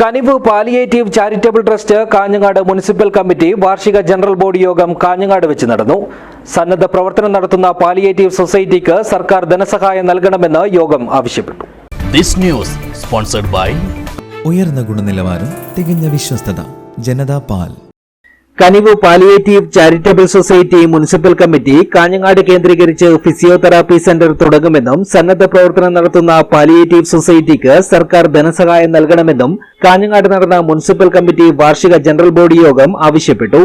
Kanivu palliative charitable trust Kanhangad municipal committee വാർഷിക general body യോഗം കാഞ്ഞങ്ങാട് വെച്ച് നടന്നു. സന്നദ്ധ പ്രവർത്തനം നടത്തുന്ന പാലിയേറ്റീവ് സൊസൈറ്റിക്ക് സർക്കാർ ധനസഹായം നൽകണമെന്ന് യോഗം ആവശ്യപ്പെട്ടു. ദിസ് ന്യൂസ് സ്പോൺസർഡ് ബൈ ഉയർന്ന ഗുണനിലവാരം തികഞ്ഞ വിശ്വസ്തത ജനതാ പാൽ. Kanivu palliative charitable society municipal committee Kanhangad കേന്ദ്രീകരിച്ച് ഫിസിയോതെറാപ്പി സെന്റർ തുടങ്ങുമെന്നും സന്നദ്ധ പ്രവർത്തനം നടത്തുന്ന പാലിയേറ്റീവ് സൊസൈറ്റിക്ക് സർക്കാർ ധനസഹായം നൽകണമെന്നും കാഞ്ഞങ്ങാട് നടന്ന മുനിസിപ്പൽ കമ്മിറ്റി വാർഷിക ജനറൽ ബോഡി യോഗം ആവശ്യപ്പെട്ടു.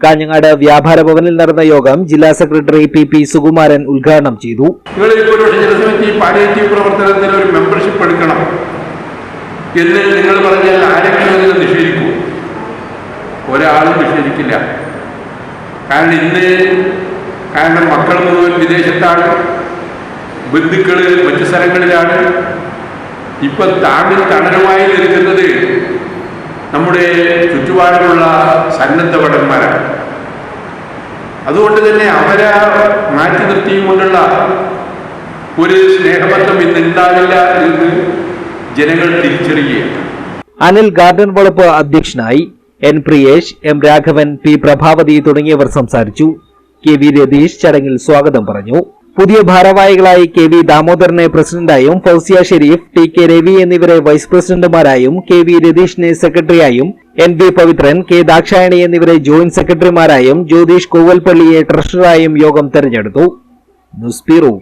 കാഞ്ഞങ്ങാട് വ്യാപാര ഭവനിൽ നടന്ന യോഗം ജില്ലാ സെക്രട്ടറി പി പി സുകുമാരൻ ഉദ്ഘാടനം ചെയ്തു. പ്രവർത്തനത്തിൽ ഒരു മെമ്പർഷിപ്പ് എടുക്കണം. നിങ്ങൾ പറഞ്ഞാൽ ആരെങ്കിലും നിഷേധിക്കൂ ഒരാളും നിഷേധിക്കില്ല കാരണം ഇന്ന് കാരണം മക്കൾ മുഴുവൻ വിദേശത്താണ് ബന്ധുക്കൾ മറ്റു സ്ഥലങ്ങളിലാണ്. ഇപ്പൊ താമിൽ തണലുമായി നിൽക്കുന്നത് നമ്മുടെ ചുറ്റുപാടിലുള്ള സന്നദ്ധ ഭടന്മാരാണ് അതുകൊണ്ട് തന്നെ അവരെ മാറ്റി നിർത്തിയും കൊണ്ടുള്ള ഒരു സ്നേഹബന്ധം ഇന്ന് ഉണ്ടാവില്ല എന്ന് ജനങ്ങൾ തിരിച്ചറിയുകയാണ്. അനിൽ ഗാർഡൻ വളപ്പ് അധ്യക്ഷനായി N Priyesh M Raghavan P Prabhavathi തുടങ്ങിയവർ സംസാരിച്ചു. കെ വി രതീഷ് ചടങ്ങിൽ സ്വാഗതം പറഞ്ഞു. പുതിയ ഭാരവാഹികളായി കെ വി ദാമോദരനെ പ്രസിഡന്റായും ഫൗസിയ ഷെരീഫ് ടി കെ രവി എന്നിവരെ വൈസ് പ്രസിഡന്റുമാരായും കെ വി രതീഷിനെ സെക്രട്ടറിയായും N B Pavithran K Dakshayani എന്നിവരെ ജോയിന്റ് സെക്രട്ടറിമാരായും ജ്യോതിഷ് കോവൽപ്പള്ളിയെ ട്രഷററായും യോഗം തെരഞ്ഞെടുത്തു. News bureau